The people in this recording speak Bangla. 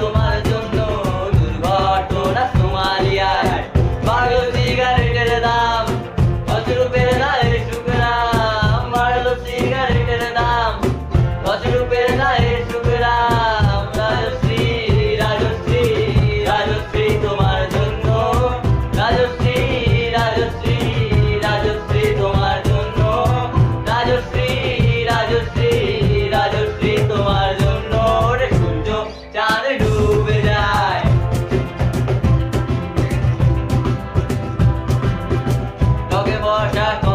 তোমার জন্য দুর্ঘটনা সোমালিয়ায় পাগল সিগারেটের দাম অচরূপের দায় শুকনা। মারলো সিগারেট। Georgia.